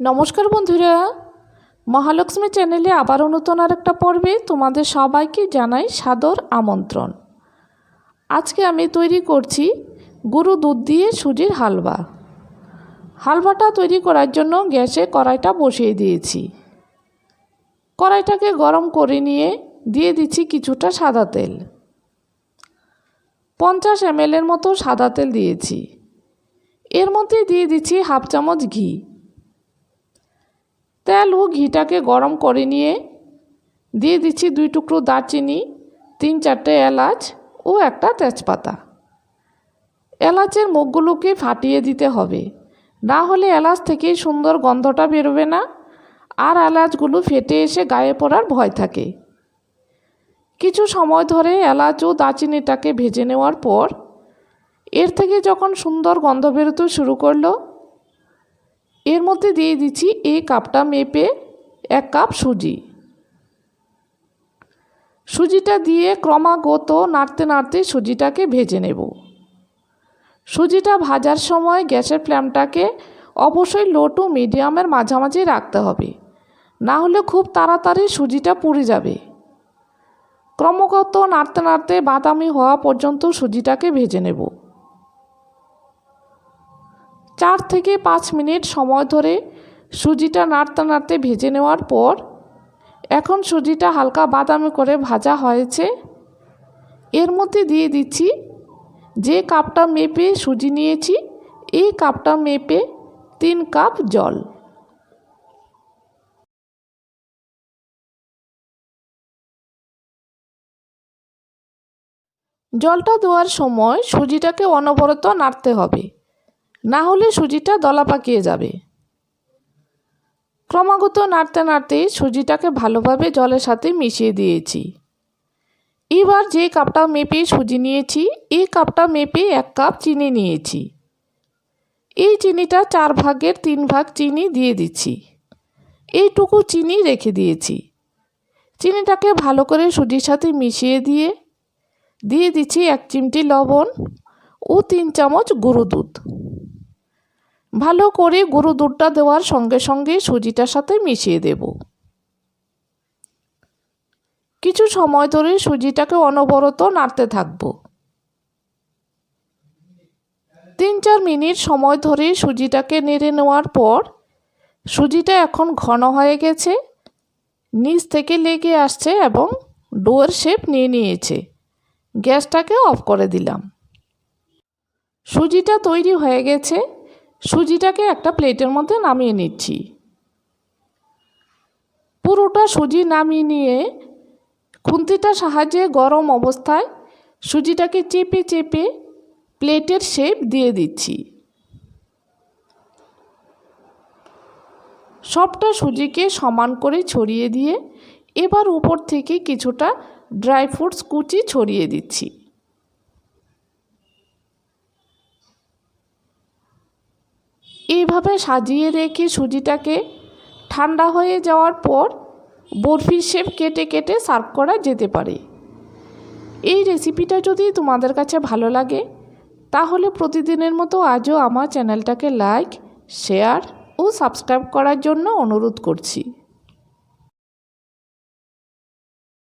নমস্কার বন্ধুরা। মহালক্ষ্মী চ্যানেলে আবারও নতুন আর একটা পর্বে তোমাদের সবাইকে জানাই সাদর আমন্ত্রণ। আজকে আমি তৈরি করছি গরু দুধ দিয়ে সুজির হালবা। হালবাটা তৈরি করার জন্য গ্যাসে কড়াইটা বসিয়ে দিয়েছি। কড়াইটাকে গরম করে নিয়ে দিয়ে দিচ্ছি কিছুটা সাদা তেল। পঞ্চাশ এমএলের মতো সাদা তেল দিয়েছি। এর মধ্যে দিয়ে দিচ্ছি হাফ চামচ ঘি। তেল ও ঘিটাকে গরম করে নিয়ে দিয়ে দিচ্ছি দুই টুকরো দারচিনি, তিন চারটে এলাচ ও একটা তেজপাতা। এলাচের মুখগুলোকে ফাটিয়ে দিতে হবে। না হলে এলাচ থেকেই সুন্দর গন্ধটা বেরোবে না আর এলাচগুলো ফেটে এসে গায়ে পড়ার ভয় থাকে। কিছু সময় ধরে এলাচ ও দারচিনিটাকে ভেজে নেওয়ার পর এর থেকে যখন সুন্দর গন্ধ বেরোতে শুরু করল এর মধ্যে দিয়ে দিচ্ছি এই কাপটা মেপে এক কাপ সুজি। সুজিটা দিয়ে ক্রমাগত নাড়তে নাড়তে সুজিটাকে ভেজে নেব। সুজিটা ভাজার সময় গ্যাসের ফ্লেমটাকে অবশ্যই লো টু মিডিয়ামের মাঝামাঝি রাখতে হবে। না হলে খুব তাড়াতাড়ি সুজিটা পুড়ে যাবে। ক্রমাগত নাড়তে নাড়তে বাদামি হওয়া পর্যন্ত সুজিটাকে ভেজে নেব। চার থেকে পাঁচ মিনিট সময় ধরে সুজিটা নাড়তে নাড়তে ভেজে নেওয়ার পর এখন সুজিটা হালকা বাদামি করে ভাজা হয়েছে। এর মধ্যে দিয়ে দিচ্ছি যে কাপটা মেপে সুজি নিয়েছি, এই কাপটা মেপে তিন কাপ জল। জলটা দেওয়ার সময় সুজিটাকে অনবরত নাড়তে হবে। না হলে সুজিটা দলা পাকিয়ে যাবে। ক্রমাগত নাড়তে নাড়তে সুজিটাকে ভালোভাবে জলের সাথে মিশিয়ে দিয়েছি। এবার যে কাপটা মেপে সুজি নিয়েছি, এই কাপটা মেপে এক কাপ চিনি নিয়েছি। এই চিনিটা চার ভাগের তিন ভাগ চিনি দিয়ে দিচ্ছি। এইটুকু চিনি রেখে দিয়েছি। চিনিটাকে ভালো করে সুজির সাথে মিশিয়ে দিয়ে দিয়ে দিচ্ছি এক চিমটি লবণ ও তিন চামচ গুঁড়ো দুধ। ভালো করে গুঁড়ো দুধটা দেওয়ার সঙ্গে সঙ্গে সুজিটার সাথে মিশিয়ে দেব। কিছু সময় ধরে সুজিটাকে অনবরত নাড়তে থাকব। তিন চার মিনিট সময় ধরে সুজিটাকে নেড়ে নেওয়ার পর সুজিটা এখন ঘন হয়ে গেছে, নিচ থেকে লেগে আসছে এবং ডোয়ের শেপ নিয়ে নিয়েছে। গ্যাসটাকে অফ করে দিলাম। সুজিটা তৈরি হয়ে গেছে। সুজিটাকে একটা প্লেটের মধ্যে নামিয়ে নিচ্ছি। পুরোটা সুজি নামিয়ে নিয়ে খুন্তিটার সাহায্যে গরম অবস্থায় সুজিটাকে চেপে চেপে প্লেটের শেপ দিয়ে দিচ্ছি। সবটা সুজিকে সমান করে ছড়িয়ে দিয়ে এবার উপর থেকে কিছুটা ড্রাই ফ্রুটস কুচি ছড়িয়ে দিচ্ছি। এইভাবে সাজিয়ে রেখে সুজিটাকে ঠান্ডা হয়ে যাওয়ার পর বরফির শেপ কেটে কেটে সার্ভ করা যেতে পারে। এই রেসিপিটা যদি তোমাদের কাছে ভালো লাগে, তাহলে প্রতিদিনের মতো আজও আমার চ্যানেলটাকে লাইক, শেয়ার ও সাবস্ক্রাইব করার জন্য অনুরোধ করছি।